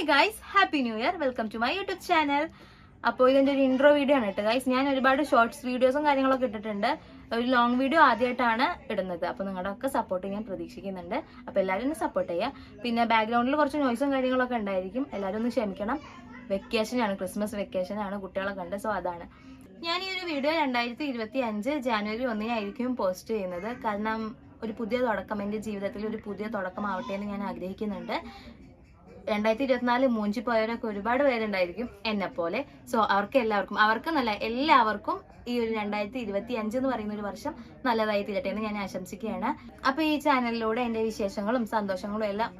Hi guys happy new year welcome to my YouTube channel അപ്പോൾ ഇതിന്റെ ഒരു intro video ആണ് കേട്ടോ ഗൈസ് ഞാൻ ഒരുപാട് ഷോർട്സ് വീഡിയോസും കാര്യങ്ങളൊക്കെ ഇട്ടിട്ടുണ്ട്. ഒരു ലോങ് വീഡിയോ ആദ്യമായിട്ടാണ് ഇടുന്നത്. അപ്പോൾ നിങ്ങളുടെ ഒക്കെ സപ്പോർട്ട് ഞാൻ പ്രതീക്ഷിക്കുന്നുണ്ട്. അപ്പോൾ എല്ലാവരും ഒന്ന് സപ്പോർട്ട് ചെയ്യുക പിന്നെ ബാക്ക്ഗ്രൗണ്ടിൽ കുറച്ച് നോയ്സും കാര്യങ്ങളൊക്കെ ഉണ്ടായിരിക്കും. എല്ലാവരും ഒന്ന് ക്ഷമിക്കണം. വെക്കേഷനാണ് ക്രിസ്മസ് വെക്കേഷനാണ് കുട്ടികളൊക്കെ ഉണ്ട്. സോ അതാണ്. ഞാൻ ഈ ഒരു വീഡിയോ രണ്ടായിരത്തി ഇരുപത്തി അഞ്ച് ജാനുവരി ഒന്നിനായിരിക്കും പോസ്റ്റ് ചെയ്യുന്നത്. കാരണം ഒരു പുതിയ തുടക്കം എന്റെ ജീവിതത്തിൽ ഒരു പുതിയ തുടക്കമാവട്ടെ എന്ന് ഞാൻ ആഗ്രഹിക്കുന്നുണ്ട്. രണ്ടായിരത്തി ഇരുപത്തിനാല് മൂഞ്ചി പോയവരൊക്കെ ഒരുപാട് പേരുണ്ടായിരിക്കും എന്നെ പോലെ സോ അവർക്ക് എല്ലാവർക്കും അവർക്കെന്നല്ല എല്ലാവർക്കും ഈ ഒരു രണ്ടായിരത്തി ഇരുപത്തി അഞ്ച് എന്ന് പറയുന്ന ഒരു വർഷം നല്ലതായി തീരട്ടെ എന്ന് ഞാൻ ആശംസിക്കുകയാണ്. അപ്പൊ ഈ ചാനലിലൂടെ എന്റെ വിശേഷങ്ങളും സന്തോഷങ്ങളും എല്ലാം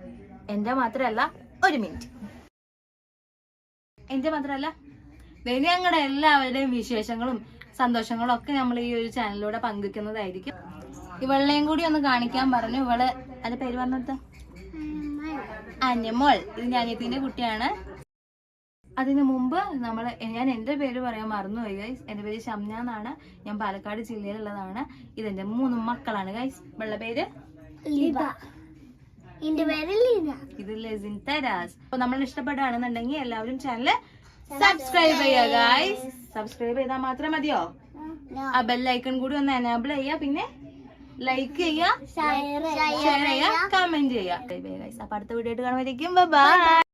എന്റെ മാത്രമല്ല ഒരു മിനിറ്റ്. എന്റെ മാത്രമല്ല ഞങ്ങളുടെ എല്ലാവരുടെയും വിശേഷങ്ങളും സന്തോഷങ്ങളും ഒക്കെ നമ്മൾ ഈ ഒരു ചാനലിലൂടെ പങ്കുവെക്കുന്നതായിരിക്കും. ഇവളെയും കൂടി ഒന്ന് കാണിക്കാൻ പറഞ്ഞു. ഇവൾ അതിന്റെ പേര് പറഞ്ഞത് അനിമോൾ ഇത് ഞാനിയത്തിന്റെ കുട്ടിയാണ്. അതിനു മുമ്പ് നമ്മൾ ഞാൻ എന്റെ പേര് പറയാൻ മറന്നുപോയി ഗൈസ് എന്റെ പേര് ഷംന എന്നാണ്. ഞാൻ പാലക്കാട് ജില്ലയിലുള്ളതാണ്. ഇതെന്റെ മൂന്ന് മക്കളാണ് ഗൈസ് വെള്ള പേര്? ലിബ. ഇത് ലെസിൻ തരാസ്. അപ്പൊ നമ്മൾ ഇഷ്ടപ്പെടുകയാണെന്നുണ്ടെങ്കിൽ എല്ലാവരും ചാനൽ സബ്സ്ക്രൈബ് ചെയ്യുക ഗൈസ് സബ്സ്ക്രൈബ് ചെയ്താൽ മാത്രം മതിയോ? ആ ബെല്ലൈക്കൺ കൂടി ഒന്ന് എനേബിൾ ചെയ്യാ പിന്നെ ലൈക്ക് ചെയ്യുക ഷെയർ ചെയ്യുക കമന്റ് ചെയ്യുക അപ്പൊ അടുത്ത വീഡിയോ ആയിട്ട് കാണുമ്പോഴേക്കും ബൈ